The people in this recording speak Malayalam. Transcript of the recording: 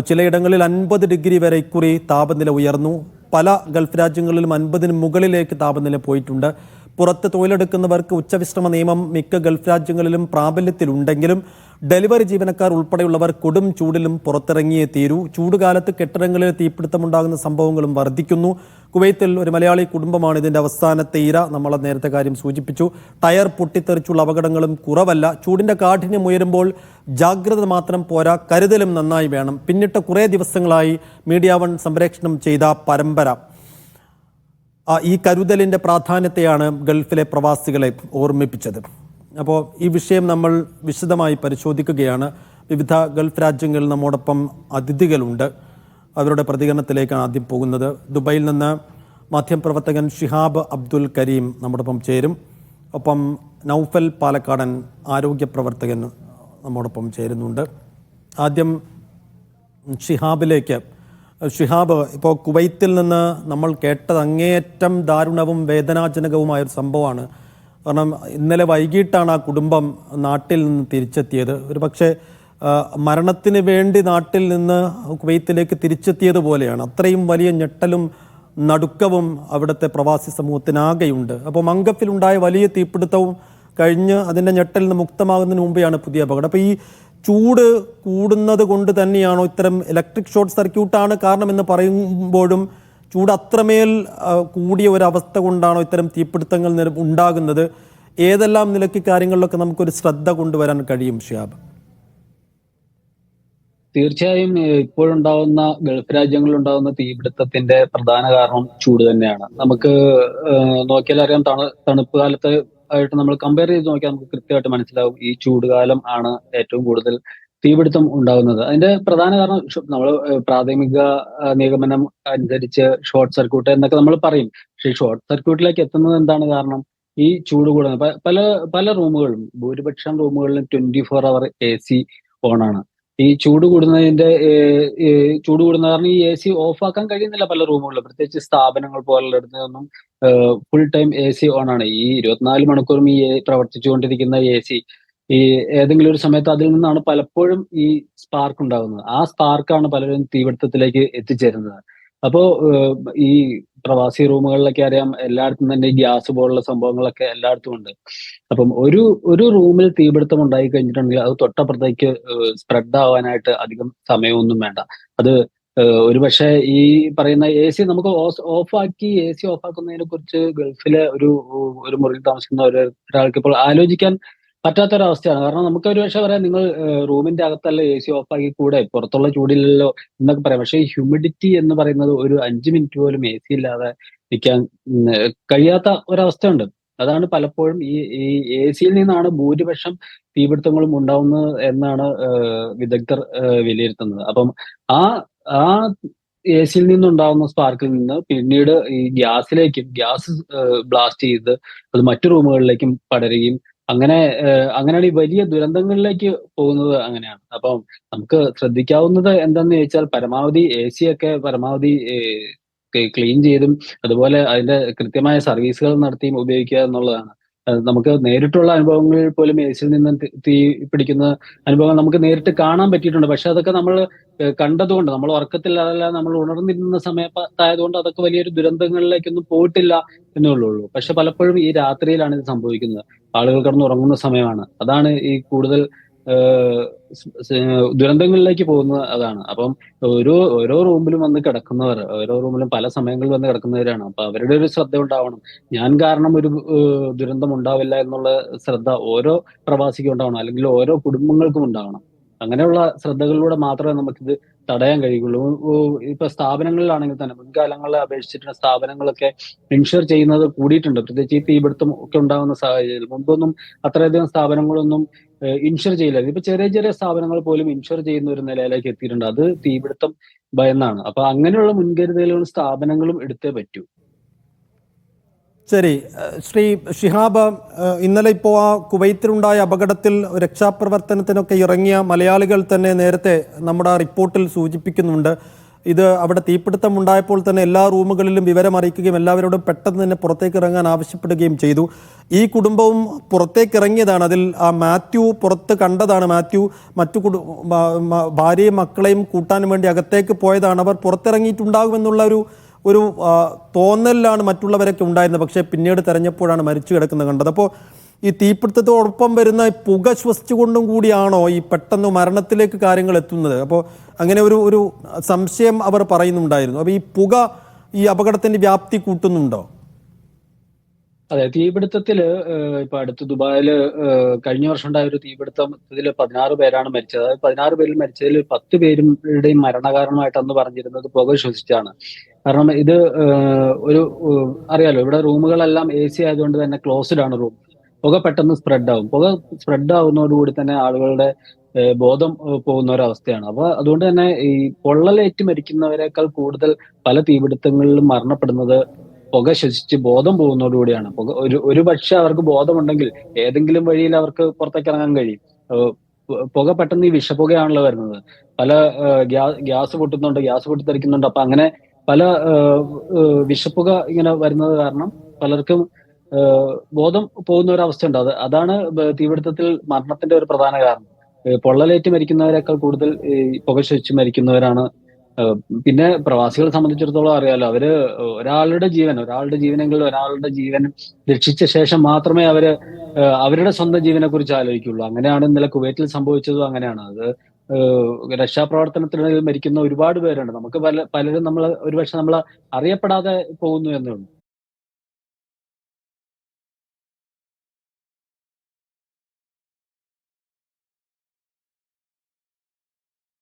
ചിലയിടങ്ങളിൽ അൻപത് ഡിഗ്രി വരെ ഇക്കുറി താപനില ഉയർന്നു. പല ഗൾഫ് രാജ്യങ്ങളിലും അൻപതിന് മുകളിലേക്ക് താപനില പോയിട്ടുണ്ട്. പുറത്ത് തൊഴിലെടുക്കുന്നവർക്ക് ഉച്ചവിശ്രമ നിയമം മിക്ക ഗൾഫ് രാജ്യങ്ങളിലും പ്രാബല്യത്തിലുണ്ടെങ്കിലും ഡെലിവറി ജീവനക്കാർ ഉൾപ്പെടെയുള്ളവർ കൊടും ചൂടിലും പുറത്തിറങ്ങിയേ തീരൂ. ചൂടുകാലത്ത് കെട്ടിടങ്ങളിൽ തീപിടുത്തമുണ്ടാകുന്ന സംഭവങ്ങളും വർദ്ധിക്കുന്നു. കുവൈത്തിൽ ഒരു മലയാളി കുടുംബമാണ് ഇതിന്റെ അവസാനത്തെ ഇര. നമ്മൾ നേരത്തെ കാര്യം സൂചിപ്പിച്ചു. ടയർ പൊട്ടിത്തെറിച്ചുള്ള അപകടങ്ങളും കുറവല്ല. ചൂടിന്റെ കാഠിന്യം ഉയരുമ്പോൾ ജാഗ്രത മാത്രം പോരാ. കരുതലും നന്നായി വേണം. പിന്നിട്ട കുറേ ദിവസങ്ങളായി മീഡിയ വൺ സംപ്രേഷണം ചെയ്ത പരമ്പര. ഈ കരുതലിന്റെ പ്രാധാന്യത്തെയാണ് ഗൾഫിലെ പ്രവാസികളെ ഓർമ്മിപ്പിച്ചത്. അപ്പോൾ ഈ വിഷയം നമ്മൾ വിശദമായി പരിശോധിക്കുകയാണ്. വിവിധ ഗൾഫ് രാജ്യങ്ങളിൽ നമ്മോടൊപ്പം അതിഥികളുണ്ട്. അവരുടെ പ്രതികരണത്തിലേക്കാണ് ആദ്യം പോകുന്നത്. ദുബൈയിൽ നിന്ന് മാധ്യമപ്രവർത്തകൻ ഷിഹാബ് അബ്ദുൽ കരീം നമ്മോടൊപ്പം ചേരും. ഒപ്പം നൗഫൽ പാലക്കാടൻ ആരോഗ്യ പ്രവർത്തകൻ നമ്മോടൊപ്പം ചേരുന്നുണ്ട്. ആദ്യം ഷിഹാബിലേക്ക്. ഷിഹാബ് ഇപ്പോൾ കുവൈത്തിൽ നിന്ന് നമ്മൾ കേട്ടത് അങ്ങേയറ്റം ദാരുണവും വേദനാജനകവുമായ ഒരു സംഭവമാണ്. കാരണം ഇന്നലെ വൈകിട്ടാണ് ആ കുടുംബം നാട്ടിൽ നിന്ന് തിരിച്ചെത്തിയത്. ഒരു പക്ഷേ മരണത്തിന് വേണ്ടി നാട്ടിൽ നിന്ന് കുവൈത്തിലേക്ക് തിരിച്ചെത്തിയതുപോലെയാണ് അത്രയും വലിയ ഞെട്ടലും നടുക്കവും അവിടുത്തെ പ്രവാസി സമൂഹത്തിനാകെയുണ്ട്. അപ്പോൾ മങ്കഫിലുണ്ടായ വലിയ തീപിടുത്തവും കഴിഞ്ഞ് അതിന്റെ ഞെട്ടൽ നിന്ന് മുക്തമാകുന്നതിന് മുമ്പെയാണ് പുതിയ അപകടം. അപ്പോൾ ഈ ചൂട് കൂടുന്നത് കൊണ്ട് തന്നെയാണോ ഇത്തരം ഇലക്ട്രിക് ഷോർട്ട് സർക്യൂട്ടാണ് കാരണമെന്ന് പറയുമ്പോഴും ചൂട് അത്രമേൽ കൂടിയ ഒരവസ്ഥ കൊണ്ടാണോ ഇത്തരം തീപിടുത്തങ്ങൾ ഉണ്ടാകുന്നത്? ഏതെല്ലാം നിലയ്ക്ക് കാര്യങ്ങളിലൊക്കെ നമുക്കൊരു ശ്രദ്ധ കൊണ്ടുവരാൻ കഴിയും ഷിയാബ് തീർച്ചയായും ഇപ്പോഴുണ്ടാവുന്ന ഗൾഫ് രാജ്യങ്ങളിൽ ഉണ്ടാകുന്ന തീപിടുത്തത്തിന്റെ പ്രധാന കാരണം ചൂട് തന്നെയാണ്. നമുക്ക് നോക്കിയാൽ അറിയാം തണു തണുപ്പ് കാലത്ത് ആയിട്ട് നമ്മൾ കമ്പയർ ചെയ്ത് നോക്കിയാൽ നമുക്ക് കൃത്യമായിട്ട് മനസ്സിലാവും ഈ ചൂടുകാലം ആണ് ഏറ്റവും കൂടുതൽ തീപിടുത്തം ഉണ്ടാകുന്നത് അതിന്റെ പ്രധാന കാരണം നമ്മൾ പ്രാഥമിക നിഗമനം അനുസരിച്ച് ഷോർട്ട് സർക്യൂട്ട് എന്നൊക്കെ നമ്മൾ പറയും. പക്ഷേ ഷോർട്ട് സർക്യൂട്ടിലേക്ക് എത്തുന്നത് എന്താണ് കാരണം? ഈ ചൂട് കൂടുന്നത്. പല പല റൂമുകളും ഭൂരിപക്ഷം റൂമുകളിലും twenty four hour A C on ആണ് ഈ ചൂട് കൂടുന്നതിന്റെ ചൂട് കൂടുന്ന കാരണം ഈ എ സി ഓഫ് ആക്കാൻ കഴിയുന്നില്ല പല റൂമുകളിലും. പ്രത്യേകിച്ച് സ്ഥാപനങ്ങൾ പോലുള്ളിടത്തൊന്നും full time A C on ആണ്. ഈ ഇരുപത്തിനാല് മണിക്കൂറും ഈ പ്രവർത്തിച്ചുകൊണ്ടിരിക്കുന്ന എ സി ഈ ഏതെങ്കിലും ഒരു സമയത്ത് അതിൽ നിന്നാണ് പലപ്പോഴും ഈ സ്പാർക്ക് ഉണ്ടാകുന്നത്. ആ സ്പാർക്കാണ് പലരും തീപിടുത്തത്തിലേക്ക് എത്തിച്ചേരുന്നത്. അപ്പോ ഈ പ്രവാസി റൂമുകളിലൊക്കെ അറിയാം എല്ലായിടത്തും തന്നെ ഗ്യാസ് പോലുള്ള സംഭവങ്ങളൊക്കെ എല്ലായിടത്തും ഉണ്ട്. അപ്പം ഒരു ഒരു റൂമിൽ തീപിടുത്തം ഉണ്ടായി കഴിഞ്ഞിട്ടുണ്ടെങ്കിൽ അത് തൊട്ടപ്പുറത്തേക്ക് സ്പ്രെഡ് ആവാനായിട്ട് അധികം സമയമൊന്നും വേണ്ട. അത് ഏഹ് ഒരു പക്ഷേ ഈ പറയുന്ന എ സി നമുക്ക് ഓഫ് ആക്കി എ സി ഓഫ് ആക്കുന്നതിനെ കുറിച്ച് ഗൾഫിലെ ഒരു ഒരു മുറിയിൽ താമസിക്കുന്ന ഒരാൾക്ക് ഇപ്പോൾ ആലോചിക്കാൻ പറ്റാത്തൊരവസ്ഥയാണ്. കാരണം നമുക്ക് ഒരു പക്ഷേ പറയാം നിങ്ങൾ റൂമിന്റെ അകത്തല്ല എ സി ഓഫ് ആക്കി കൂടെ പുറത്തുള്ള ചൂടില്ലല്ലോ എന്നൊക്കെ പറയാം. പക്ഷേ ഹ്യൂമിഡിറ്റി എന്ന് പറയുന്നത് ഒരു അഞ്ച് മിനിറ്റ് പോലും എ സി ഇല്ലാതെ നിൽക്കാൻ കഴിയാത്ത ഒരവസ്ഥയുണ്ട്. അതാണ് പലപ്പോഴും ഈ ഈ എ സിയിൽ നിന്നാണ് ഭൂരിപക്ഷം തീപിടുത്തങ്ങളും ഉണ്ടാവുന്നത് എന്നാണ് വിദഗ്ധർ വിലയിരുത്തുന്നത്. അപ്പം ആ ആ എ സിയിൽ നിന്നുണ്ടാവുന്ന സ്പാർക്കിൽ നിന്ന് പിന്നീട് ഈ ഗ്യാസിലേക്കും ഗ്യാസ് ബ്ലാസ്റ്റ് ചെയ്ത് അത് മറ്റു റൂമുകളിലേക്കും പടരുകയും അങ്ങനെ അങ്ങനെയാണ് ഈ വലിയ ദുരന്തങ്ങളിലേക്ക് പോകുന്നത് അങ്ങനെയാണ്. അപ്പം നമുക്ക് ശ്രദ്ധിക്കാവുന്നത് എന്താന്ന് ചോദിച്ചാൽ പരമാവധി എ സി ഒക്കെ പരമാവധി ക്ലീൻ ചെയ്തും അതുപോലെ അതിന്റെ കൃത്യമായ സർവീസുകൾ നടത്തിയും ഉപയോഗിക്കുക എന്നുള്ളതാണ്. നമുക്ക് നേരിട്ടുള്ള അനുഭവങ്ങൾ പോലും ഏസിൽ നിന്ന് തി- പിടിക്കുന്ന അനുഭവങ്ങൾ നമുക്ക് നേരിട്ട് കാണാൻ പറ്റിയിട്ടുണ്ട്. പക്ഷെ അതൊക്കെ നമ്മൾ കണ്ടതുകൊണ്ട് നമ്മൾ ഉറക്കത്തിലല്ല നമ്മൾ ഉണർന്നിരുന്ന സമയത്തായതുകൊണ്ട് അതൊക്കെ വലിയൊരു ദുരന്തങ്ങളിലേക്കൊന്നും പോയിട്ടില്ല എന്നേ ഉള്ളൂ പക്ഷെ പലപ്പോഴും ഈ രാത്രിയിലാണ് ഇത് സംഭവിക്കുന്നത്. ആളുകൾ കിടന്ന് ഉറങ്ങുന്ന സമയമാണ്. അതാണ് ഈ കൂടുതൽ ദുരന്തങ്ങളിലേക്ക് പോകുന്ന അതാണ്. അപ്പം ഓരോ ഓരോ റൂമിലും വന്ന് കിടക്കുന്നവർ ഓരോ റൂമിലും പല സമയങ്ങളിൽ വന്ന് കിടക്കുന്നവരാണ്. അപ്പൊ അവരുടെ ഒരു ശ്രദ്ധ ഉണ്ടാവണം. ഞാൻ കാരണം ഒരു ദുരന്തം ഉണ്ടാവില്ല എന്നുള്ള ശ്രദ്ധ ഓരോ പ്രവാസിക്കും ഉണ്ടാവണം. അല്ലെങ്കിൽ ഓരോ കുടുംബങ്ങൾക്കും ഉണ്ടാവണം. അങ്ങനെയുള്ള ശ്രദ്ധകളിലൂടെ മാത്രമേ നമുക്കിത് തടയാൻ കഴിയുള്ളൂ ഇപ്പൊ സ്ഥാപനങ്ങളിലാണെങ്കിൽ തന്നെ മുൻകാലങ്ങളെ അപേക്ഷിച്ചിട്ട് സ്ഥാപനങ്ങളൊക്കെ ഇൻഷുർ ചെയ്യുന്നത് കൂടിയിട്ടുണ്ട്. പ്രത്യേകിച്ച് ഈ തീപിടുത്തം ഒക്കെ ഉണ്ടാകുന്ന സാഹചര്യത്തിൽ. മുമ്പൊന്നും അത്രയധികം സ്ഥാപനങ്ങളൊന്നും ഇൻഷുർ ചെയ്യില്ല ഇപ്പൊ ചെറിയ ചെറിയ സ്ഥാപനങ്ങൾ പോലും ഇൻഷുർ ചെയ്യുന്ന ഒരു നിലയിലേക്ക് എത്തിയിട്ടുണ്ട്. അത് തീപിടുത്തം ഭയന്നാണ്. അപ്പൊ അങ്ങനെയുള്ള മുൻകരുതലുകൾ സ്ഥാപനങ്ങളും എടുത്തേ പറ്റൂ. ശരി ശ്രീ ഷിഹാബ് ഇന്നലെ ഇപ്പോൾ ആ കുവൈത്തിലുണ്ടായ അപകടത്തിൽ രക്ഷാപ്രവർത്തനത്തിനൊക്കെ ഇറങ്ങിയ മലയാളികൾ തന്നെ നേരത്തെ നമ്മുടെ റിപ്പോർട്ടിൽ സൂചിപ്പിക്കുന്നുണ്ട്. ഇത് അവിടെ തീപിടുത്തം ഉണ്ടായപ്പോൾ തന്നെ എല്ലാ റൂമുകളിലും വിവരം അറിയിക്കുകയും എല്ലാവരോടും പെട്ടെന്ന് തന്നെ പുറത്തേക്ക് ഇറങ്ങാൻ ആവശ്യപ്പെടുകയും ചെയ്തു. ഈ കുടുംബവും പുറത്തേക്ക് ഇറങ്ങിയതാണ്. അതിൽ ആ മാത്യു പുറത്ത് കണ്ടതാണ്. മാത്യു മറ്റു കുടു ഭാര്യയും മക്കളെയും കൂട്ടാൻ വേണ്ടി അകത്തേക്ക് പോയതാണ്. അവർ പുറത്തിറങ്ങിയിട്ടുണ്ടാകുമെന്നുള്ള ഒരു ഒരു തോന്നലിലാണ് മറ്റുള്ളവരൊക്കെ ഉണ്ടായിരുന്നത്. പക്ഷേ പിന്നീട് തെരഞ്ഞപ്പോഴാണ് മരിച്ചു കിടക്കുന്നത് കണ്ടത്. അപ്പോൾ ഈ തീപിടുത്തത്തോടൊപ്പം വരുന്ന പുക ശ്വസിച്ചുകൊണ്ടും കൂടിയാണോ ഈ പെട്ടെന്ന് മരണത്തിലേക്ക് കാര്യങ്ങൾ എത്തുന്നത്? അപ്പോൾ അങ്ങനെ ഒരു ഒരു സംശയം അവർ പറയുന്നുണ്ടായിരുന്നു. അപ്പോൾ ഈ പുക ഈ അപകടത്തിന്റെ വ്യാപ്തി കൂട്ടുന്നുണ്ടോ? അതെ തീപിടുത്തത്തിൽ ഇപ്പൊ അടുത്ത് ദുബായിൽ കഴിഞ്ഞ വർഷം ഉണ്ടായ ഒരു തീപിടുത്തത്തിൽ പതിനാറ് പേരാണ് മരിച്ചത്. അതായത് പതിനാറ് പേരിൽ മരിച്ചതിൽ പത്ത് പേരുടെയും മരണകാരണമായിട്ട് അന്ന് പറഞ്ഞിരുന്നത് പുക ശ്വസിച്ചാണ് കാരണം ഇത് ഒരു അറിയാലോ ഇവിടെ റൂമുകളെല്ലാം എ സി ആയതുകൊണ്ട് തന്നെ ക്ലോസ്ഡ് ആണ് റൂം. പുക പെട്ടെന്ന് സ്പ്രെഡ് ആവും പുക സ്പ്രെഡ് ആവുന്നതോടുകൂടി തന്നെ ആളുകളുടെ ബോധം പോകുന്ന ഒരവസ്ഥയാണ്. അപ്പൊ അതുകൊണ്ട് തന്നെ ഈ പൊള്ളലേറ്റ് മരിക്കുന്നവരെക്കാൾ കൂടുതൽ പല തീപിടുത്തങ്ങളിലും മരണപ്പെടുന്നത് പുക ശ്വസിച്ച് ബോധം പോകുന്നതോടുകൂടിയാണ്. പുക ഒരു ഒരു പക്ഷെ അവർക്ക് ബോധമുണ്ടെങ്കിൽ ഏതെങ്കിലും വഴിയിൽ അവർക്ക് പുറത്തേക്ക് ഇറങ്ങാൻ കഴിയും. പുക പെട്ടെന്ന് ഈ വിഷപ്പുകയാണല്ലോ വരുന്നത്. പല ഗ്യാസ് പൊട്ടുന്നുണ്ട് ഗ്യാസ് പൊട്ടിത്തെറിക്കുന്നുണ്ട് അപ്പൊ അങ്ങനെ പല വിഷപ്പുക ഇങ്ങനെ വരുന്നത് കാരണം പലർക്കും ബോധം പോകുന്ന ഒരു അവസ്ഥ ഉണ്ട് അത് അതാണ് തീപിടുത്തത്തിൽ മരണത്തിന്റെ ഒരു പ്രധാന കാരണം. പൊള്ളലേറ്റ് മരിക്കുന്നവരെക്കാൾ കൂടുതൽ പുക ശ്വസിച്ച് മരിക്കുന്നവരാണ് പിന്നെ പ്രവാസികളെ സംബന്ധിച്ചിടത്തോളം അറിയാലോ അവർ ഒരാളുടെ ജീവൻ ഒരാളുടെ ജീവനെങ്കിൽ ഒരാളുടെ ജീവൻ രക്ഷിച്ച ശേഷം മാത്രമേ അവർ അവരുടെ സ്വന്തം ജീവനെ കുറിച്ച് ആലോചിക്കുള്ളൂ. അങ്ങനെയാണ് ഇന്നലെ കുവൈറ്റിൽ സംഭവിച്ചതും അങ്ങനെയാണ്. അത് രക്ഷാപ്രവർത്തനത്തിനിടയിൽ മരിക്കുന്ന ഒരുപാട് പേരുണ്ട്. നമുക്ക് പല പലരും നമ്മൾ ഒരുപക്ഷെ നമ്മൾ അറിയപ്പെടാതെ പോകുന്നു എന്നേ ഉള്ളൂ.